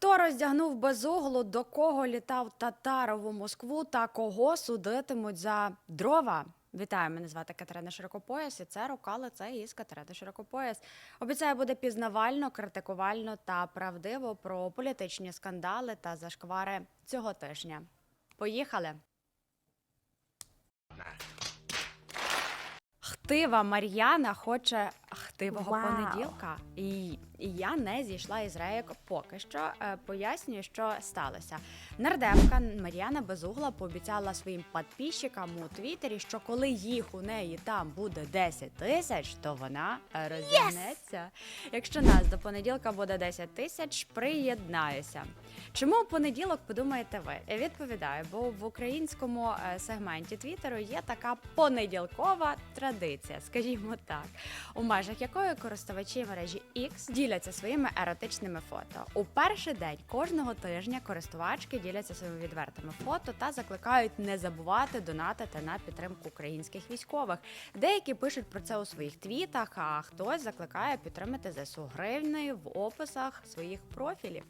Хто роздягнув безуглу, до кого літав Татаров у Москву та кого судитимуть за дрова? Вітаю, мене звати Катерина Широкопояс, і це рука лице із Катерини Широкопояс. Обіцяю, буде пізнавально, критикувально та правдиво про політичні скандали та зашквари цього тижня. Поїхали! Хтива Мар'яна хоче хтивого Вау. понеділка, і, і я не зійшла із рейок поки що. Е, Пояснюю, що сталося. Нардепка Мар'яна Безугла пообіцяла своїм підписчикам у Твіттері, що коли їх у неї там буде 10 тисяч, то вона е, розігнеться. Якщо нас до понеділка буде 10 тисяч, приєднаюся. Чому понеділок подумаєте ви? Відповідаю, бо в українському е, сегменті Твіттеру є така понеділкова традиція, скажімо так, у межах якої користувачі мережі X діляться своїми еротичними фото. У перший день кожного тижня користувачки діляться своїми відвертими фото та закликають не забувати донатити на підтримку українських військових. Деякі пишуть про це у своїх твітах, а хтось закликає підтримати ЗСУ гривнею в описах своїх профілів.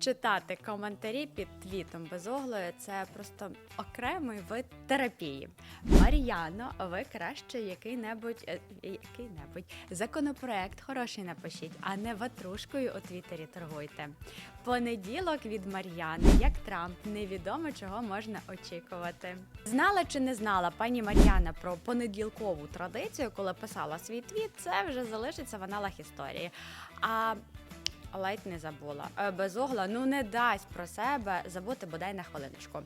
Читати коментарі під твітом безоглою це просто окремий вид терапії. Мар'яно, ви краще який-небудь е, який-небудь законопроект хороший напишіть, а не ватрушкою у твіттері торгуйте. Понеділок від Мар'яни, як Трамп, невідомо чого можна очікувати. Знала чи не знала пані Мар'яна про понеділкову традицію, коли писала свій твіт, це вже залишиться в аналах історії. А ледь не забула. Е, Безогла ну не дасть про себе забути бодай на хвилиночку.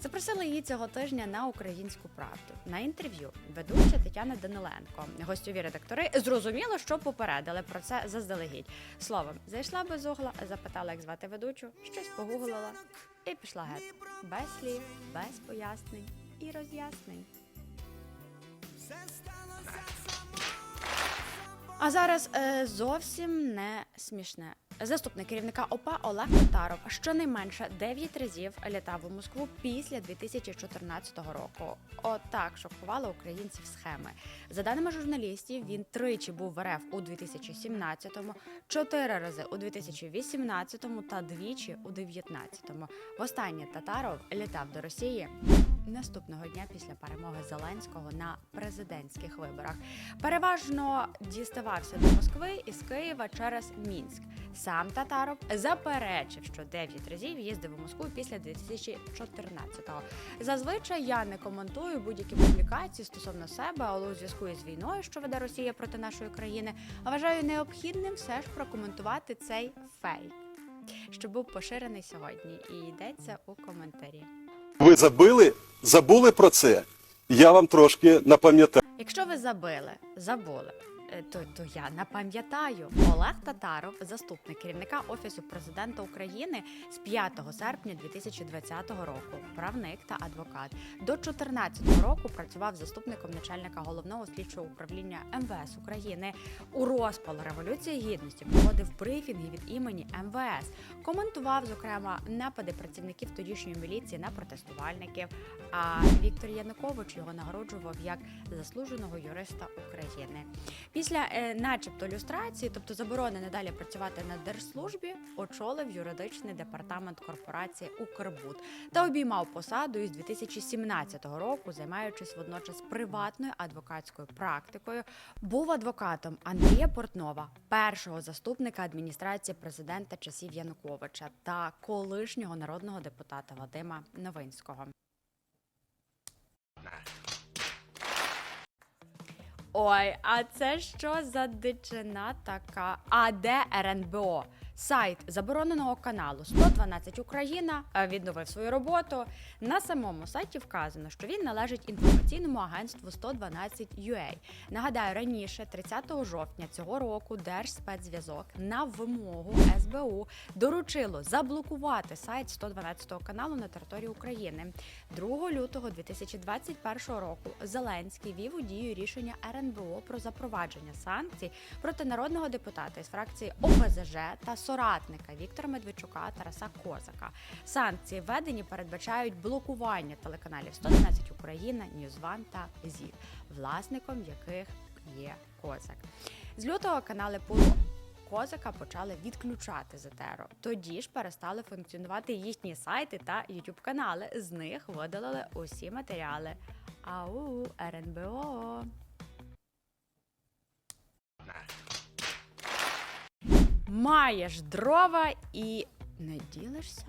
Запросили її цього тижня на українську правду на інтерв'ю. Ведуча Тетяна Даниленко. Гостьові редактори зрозуміло, що попередили про це заздалегідь. Словом, зайшла безогла, запитала, як звати ведучу, щось погуглила і пішла геть. Без слів, без пояснень і роз'яснень. А зараз е, зовсім не смішне. Заступник керівника ОПА Олег Татаров щонайменше 9 разів літав у Москву після 2014 року. Отак шокували українців схеми. За даними журналістів, він тричі був в РФ у 2017-му, чотири рази у 2018-му та двічі у 2019-му. Востаннє Татаров літав до Росії наступного дня після перемоги Зеленського на президентських виборах. Переважно діставався до Москви із Києва через Мінськ. Сам Татаров заперечив, що 9 разів їздив у Москву після 2014-го. Зазвичай я не коментую будь-які публікації стосовно себе, але у зв'язку із війною, що веде Росія проти нашої країни, вважаю необхідним все ж прокоментувати цей фейк, що був поширений сьогодні, і йдеться у коментарі. Ви забили, забули про це. Я вам трошки напам'ятаю. Якщо ви забили, забули. Е, То, то я напам'ятаю Олег Татаров, заступник керівника офісу президента України з 5 серпня 2020 року, правник та адвокат. До 2014 року працював заступником начальника головного слідчого управління МВС України. У розпал революції гідності проводив брифінги від імені МВС, коментував зокрема напади працівників тодішньої міліції на протестувальників. А Віктор Янукович його нагороджував як заслуженого юриста України. Після, е, начебто, люстрації, тобто заборони надалі працювати на держслужбі, очолив юридичний департамент корпорації Укрбуд та обіймав посаду із 2017 року, займаючись водночас приватною адвокатською практикою. Був адвокатом Андрія Портнова, першого заступника адміністрації президента часів Януковича та колишнього народного депутата Вадима Новинського. Ой, а це що за дичина така? А де РНБО? Сайт забороненого каналу 112 Україна е, відновив свою роботу. На самому сайті вказано, що він належить інформаційному агентству 112 UA. Нагадаю, раніше, 30 жовтня цього року, Держспецзв'язок на вимогу СБУ доручило заблокувати сайт 112 каналу на території України. 2 лютого 2021 року Зеленський вів у дію рішення РНБО про запровадження санкцій проти народного депутата із фракції ОПЗЖ та соратника Віктора Медведчука Тараса Козака. Санкції введені передбачають блокування телеканалів 112 Україна, Ньюзван та ЗІД, власником яких є Козак. З лютого канали ПУЛО козика почали відключати з етеру. Тоді ж перестали функціонувати їхні сайти та youtube канали. З них видалили усі матеріали. Ау, РНБО. Маєш дрова і не ділишся?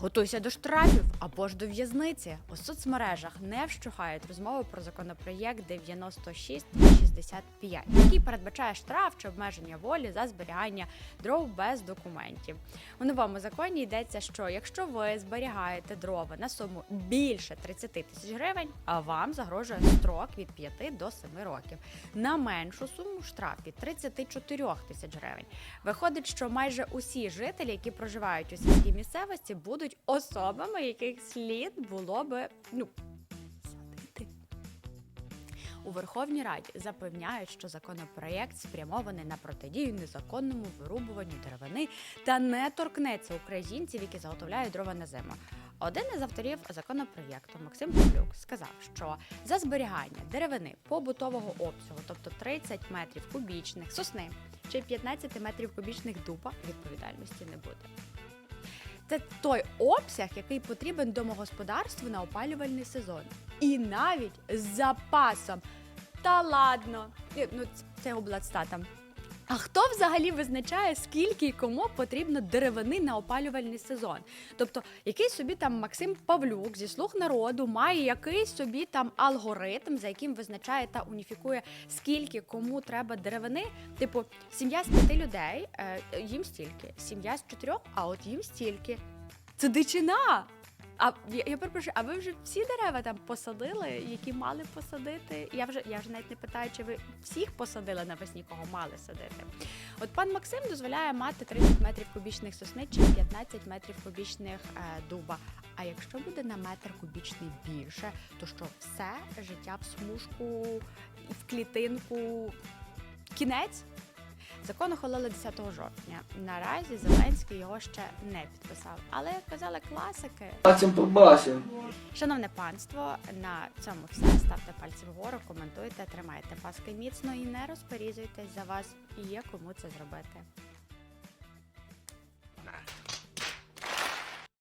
Готуйся до штрафів або ж до в'язниці. У соцмережах не вщухають розмови про законопроєкт 9665, який передбачає штраф чи обмеження волі за зберігання дров без документів. У новому законі йдеться, що якщо ви зберігаєте дрова на суму більше 30 тисяч гривень, а вам загрожує строк від 5 до 7 років. На меншу суму штраф від 34 тисяч гривень. Виходить, що майже усі жителі, які проживають у сільській місцевості, будуть особами, яких слід було би ну садити. У Верховній Раді запевняють, що законопроєкт спрямований на протидію незаконному вирубуванню деревини та не торкнеться українців, які заготовляють дрова на зиму. Один із авторів законопроєкту Максим Павлюк сказав, що за зберігання деревини побутового обсягу, тобто 30 метрів кубічних сосни чи 15 метрів кубічних дуба, відповідальності не буде. Це той обсяг, який потрібен домогосподарству на опалювальний сезон. І навіть з запасом. Та ладно, Е, ну це областатам. А хто взагалі визначає, скільки і кому потрібно деревини на опалювальний сезон? Тобто, який собі там Максим Павлюк зі слуг народу має якийсь собі там алгоритм, за яким визначає та уніфікує, скільки кому треба деревини. Типу, сім'я з п'яти людей, е, їм стільки, сім'я з чотирьох, а от їм стільки. Це дичина. А я, я перепрошую, а ви вже всі дерева там посадили, які мали посадити? Я вже я вже навіть не питаю, чи ви всіх посадили навесні, кого мали садити. От пан Максим дозволяє мати 30 метрів кубічних сосни чи 15 метрів кубічних е, дуба. А якщо буде на метр кубічний більше, то що все життя в смужку, в клітинку, кінець? Закон ухвалили 10 жовтня. Наразі Зеленський його ще не підписав. Але як казали класики. Бачим побачим. Шановне панство, на цьому все. Ставте пальці вгору, коментуйте, тримайте паски міцно і не розперізуйтесь за вас. І є кому це зробити.